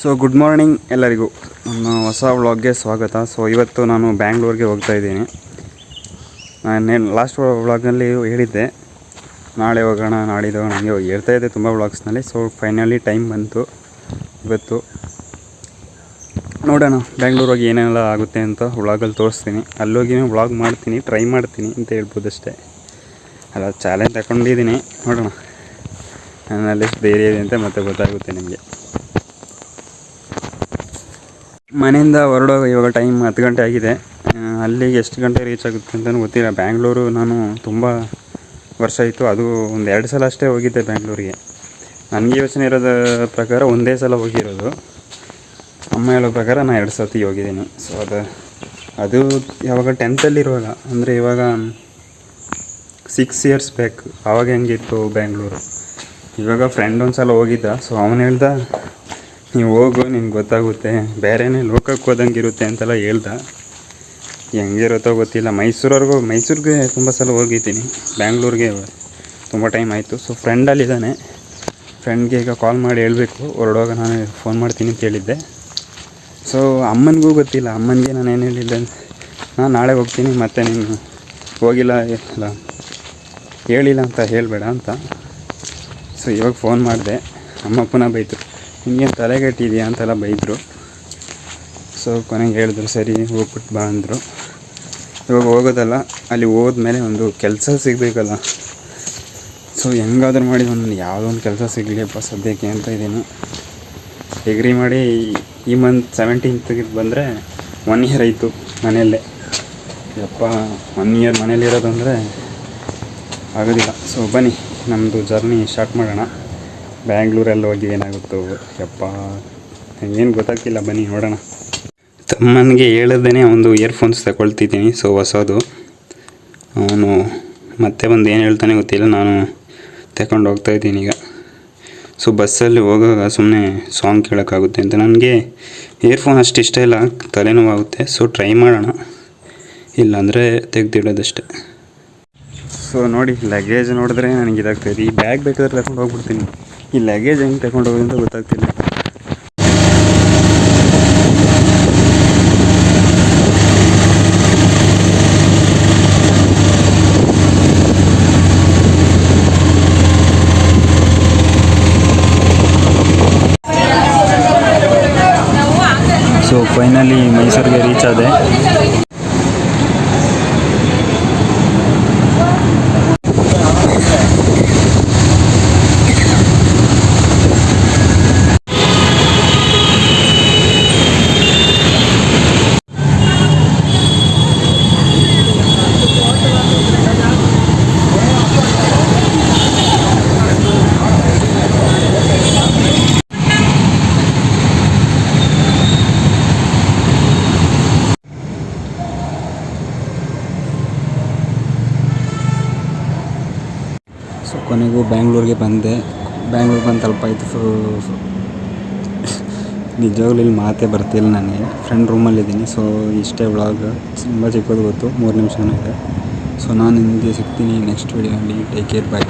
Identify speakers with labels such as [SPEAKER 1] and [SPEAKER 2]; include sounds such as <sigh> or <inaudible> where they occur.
[SPEAKER 1] So good morning ಎಲ್ಲರಿಗೂ. ನಮ್ಮ ಹೊಸ ವ್ಲಾಗ್ಗೆ ಸ್ವಾಗತ. ಸೊ ಇವತ್ತು ನಾನು ಬ್ಯಾಂಗ್ಳೂರಿಗೆ ಹೋಗ್ತಾ ಇದ್ದೀನಿ. ನಾನೇನು ಲಾಸ್ಟ್ ವ್ಲಾಗ್ನಲ್ಲಿ ಹೇಳಿದ್ದೆ. ನಾಳೆ ಹೋಗೋಣ ನಾಡಿದ್ದು ನನಗೆ ಹೇಳ್ತಾ ಇದ್ದೆ ತುಂಬ ವ್ಲಾಗ್ಸ್ನಲ್ಲಿ ಸೊ ಫೈನಲಿ ಟೈಮ್ ಬಂತು ಇವತ್ತು. ನೋಡೋಣ ಬ್ಯಾಂಗ್ಳೂರು ಹೋಗಿ ಏನೆಲ್ಲ ಆಗುತ್ತೆ ಅಂತ ವ್ಲಾಗಲ್ಲಿ ತೋರಿಸ್ತೀನಿ. ಅಲ್ಲೋಗಿ ವ್ಲಾಗ್ ಮಾಡ್ತೀನಿ ಟ್ರೈ ಮಾಡ್ತೀನಿ ಅಂತ ಹೇಳ್ಬೋದು ಅಷ್ಟೇ ಅಲ್ಲ ಚಾಲೆಂಜ್ ತಗೊಂಡಿದ್ದೀನಿ. ನೋಡೋಣ. ನನ್ನಲ್ಲಿ ಧೈರ್ಯ ಇದೆ ಅಂತ ಮತ್ತೆ ಗೊತ್ತಾಗುತ್ತೆ ನಿಮಗೆ. ಮನೆಯಿಂದ ಹೊರಡೋ ಇವಾಗ ಟೈಮ್ ಹತ್ತು ಗಂಟೆ ಆಗಿದೆ. ಅಲ್ಲಿಗೆ ಎಷ್ಟು ಗಂಟೆ ರೀಚ್ ಆಗುತ್ತೆ ಅಂತಲೂ ಗೊತ್ತಿಲ್ಲ. ಬ್ಯಾಂಗ್ಳೂರು ನಾನು ತುಂಬ ವರ್ಷ ಆಯಿತು. ಅದು ಒಂದು ಎರಡು ಸಲ ಅಷ್ಟೇ ಹೋಗಿದ್ದೆ ಬ್ಯಾಂಗ್ಳೂರಿಗೆ. ನನಗೆ ಯೋಚನೆ ಇರೋದ ಪ್ರಕಾರ ಒಂದೇ ಸಲ ಹೋಗಿರೋದು. ಅಮ್ಮ ಹೇಳೋ ಪ್ರಕಾರ ನಾನು ಎರಡು ಸತಿ ಹೋಗಿದ್ದೀನಿ. ಸೊ ಅದು ಅದು ಯಾವಾಗ ಟೆಂತಲ್ಲಿರುವಾಗ ಅಂದರೆ ಇವಾಗ ಸಿಕ್ಸ್ ಇಯರ್ಸ್ ಬ್ಯಾಕ್ ಆವಾಗ ಹೆಂಗಿತ್ತು ಬ್ಯಾಂಗ್ಳೂರು? ಇವಾಗ ಫ್ರೆಂಡ್ ಒಂದು ಸಲ ಹೋಗಿದ್ದ. ಸೊ ಅವನು ಹೇಳ್ದ ನೀವು ಹೋಗು ನಿಂಗೆ ಗೊತ್ತಾಗುತ್ತೆ. ಬೇರೆನೇ ಲೋಕಕ್ಕೆ ಹೋದಂಗೆ ಇರುತ್ತೆ ಅಂತೆಲ್ಲ ಹೇಳ್ದ. ಹೆಂಗಿರುತ್ತೋ ಗೊತ್ತಿಲ್ಲ. ಮೈಸೂರವ್ರಿಗೂ, ಮೈಸೂರಿಗೆ ತುಂಬ ಸಲ ಹೋಗಿದ್ದೀನಿ. ಬ್ಯಾಂಗ್ಳೂರಿಗೆ ತುಂಬ ಟೈಮ್ ಆಯಿತು. ಸೊ ಫ್ರೆಂಡಲ್ಲಿದ್ದಾನೆ ಫ್ರೆಂಡ್ಗೆ ಈಗ ಕಾಲ್ ಮಾಡಿ ಹೇಳಬೇಕು. ಹೊರಡುವಾಗ ನಾನು ಫೋನ್ ಮಾಡ್ತೀನಿ ಅಂತ ಹೇಳಿದ್ದೆ. ಸೊ ಅಮ್ಮನಿಗೂ ಗೊತ್ತಿಲ್ಲ. ಅಮ್ಮನಿಗೆ ನಾನು ಏನು ಹೇಳಿದ್ದೆ ನಾನು ನಾಳೆ ಹೋಗ್ತೀನಿ, ಮತ್ತೆ ನೀನು ಹೋಗಿಲ್ಲ, ಇಲ್ಲ, ಹೇಳಿಲ್ಲ ಅಂತ ಹೇಳಬೇಡ ಅಂತ. ಸೊ ಇವಾಗ ಫೋನ್ ಮಾಡಿದೆ. ಅಮ್ಮ ಪುನಃ ಬೈದರು. ನಿನಗೇನು ತಲೆಗೆಟ್ಟಿದೆಯಾ ಅಂತೆಲ್ಲ ಬೈದರು. ಸೊ ಕೊನೆಗೆ ಹೇಳಿದ್ರು, ಸರಿ ಹೋಗ್ಬಿಟ್ಟು ಬಾ ಅಂದರು. ಇವಾಗ ಹೋಗೋದಲ್ಲ, ಅಲ್ಲಿ ಹೋದ್ಮೇಲೆ ಒಂದು ಕೆಲಸ ಸಿಗಬೇಕಲ್ಲ. ಸೊ ಹೆಂಗಾದ್ರೂ ಮಾಡಿ ಒಂದು ಯಾವುದೋ ಒಂದು ಕೆಲಸ ಸಿಗಲಿಪ್ಪ ಸದ್ಯಕ್ಕೆ ಅಂತ ಇದ್ದೀನಿ ಡಿಗ್ರಿ ಮಾಡಿ ಈ ಮಂತ್ ಸೆವೆಂಟೀನ್ತ್ಗೆ ಬಂದರೆ ಒನ್ ಇಯರ್ ಆಯಿತು ಮನೆಯಲ್ಲೇ. ಯಪ್ಪ ಒನ್ ಇಯರ್ ಮನೇಲಿರೋದಂದರೆ ಆಗೋದಿಲ್ಲ. ಸೊ ಬನ್ನಿ ನಮ್ಮದು ಜರ್ನಿ ಸ್ಟಾರ್ಟ್ ಮಾಡೋಣ. ಬ್ಯಾಂಗ್ಳೂರಲ್ಲಿ ಹೋಗಿ ಏನಾಗುತ್ತೋ, ಯಪ್ಪ ಏನು ಗೊತ್ತಾಗ್ತಿಲ್ಲ, ಬನ್ನಿ ನೋಡೋಣ. ತಮ್ಮನಿಗೆ ಹೇಳದೇ ಒಂದು ಇಯರ್ಫೋನ್ಸ್ ತಗೊಳ್ತಿದ್ದೀನಿ ಸೊ ಹೊಸದು. ಅವನು ಮತ್ತೆ ಬಂದು ಏನು ಹೇಳ್ತಾನೆ ಗೊತ್ತಿಲ್ಲ, ನಾನು ತಗೊಂಡು ಹೋಗ್ತಾ ಇದ್ದೀನಿ ಈಗ. ಸೊ ಬಸ್ಸಲ್ಲಿ ಹೋಗಾಗ ಸುಮ್ಮನೆ ಸಾಂಗ್ ಕೇಳೋಕ್ಕಾಗುತ್ತೆ ಅಂತ. ನನಗೆ ಇಯರ್ಫೋನ್ ಅಷ್ಟು ಇಷ್ಟ ಇಲ್ಲ ತಲೆನೋವಾಗುತ್ತೆ ಸೊ ಟ್ರೈ ಮಾಡೋಣ. ಇಲ್ಲಾಂದರೆ ತೆಗೆದಿಡೋದಷ್ಟೇ. ಸೊ ನೋಡಿ ಲಗೇಜ್ ನೋಡಿದ್ರೆ ನನಗೆ ಇದಾಗ್ತಾಯಿದೆ ಈ ಬ್ಯಾಗ್ ಬೇಕಾದ್ರೆ ತಗೊಂಡು ಹೋಗ್ಬಿಡ್ತೀನಿ. ಈ ಲಗೇಜ್ ಹೆಂಗೆ ತಗೊಂಡು ಹೋಗೋದು ಅಂತ ಗೊತ್ತಾಗ್ತಿಲ್ಲ. ಸೊ ಫೈನಲಿ ಮೈಸೂರಿಗೆ ರೀಚ್ ಆದೆ. ಕೊನೆಗೂ ಬ್ಯಾಂಗ್ಳೂರಿಗೆ ಬಂದೆ. ಬ್ಯಾಂಗ್ಳೂರಿಗೆ ಬಂದು ತಲುಪಾಯ್ತು. ಫು <laughs> ನಿಜವಾಗ್ಲೂ ಇಲ್ಲಿ ಮಾತೇ ಬರ್ತಿಲ್ಲ ನನಗೆ. ಫ್ರೆಂಡ್ ರೂಮಲ್ಲಿದ್ದೀನಿ ಸೊ ಇಷ್ಟೇ ವ್ಲಾಗ್ ತುಂಬ ಚಿಕ್ಕದು ಗೊತ್ತು. ಮೂರು ನಿಮಿಷನೇ ಇದೆ ಸೊ ನಾನು ನಿಮಗೆ ಸಿಗ್ತೀನಿ ನೆಕ್ಸ್ಟ್ ವೀಡಿಯೋನಲ್ಲಿ ಟೇಕ್ ಕೇರ್ ಬಾಯ್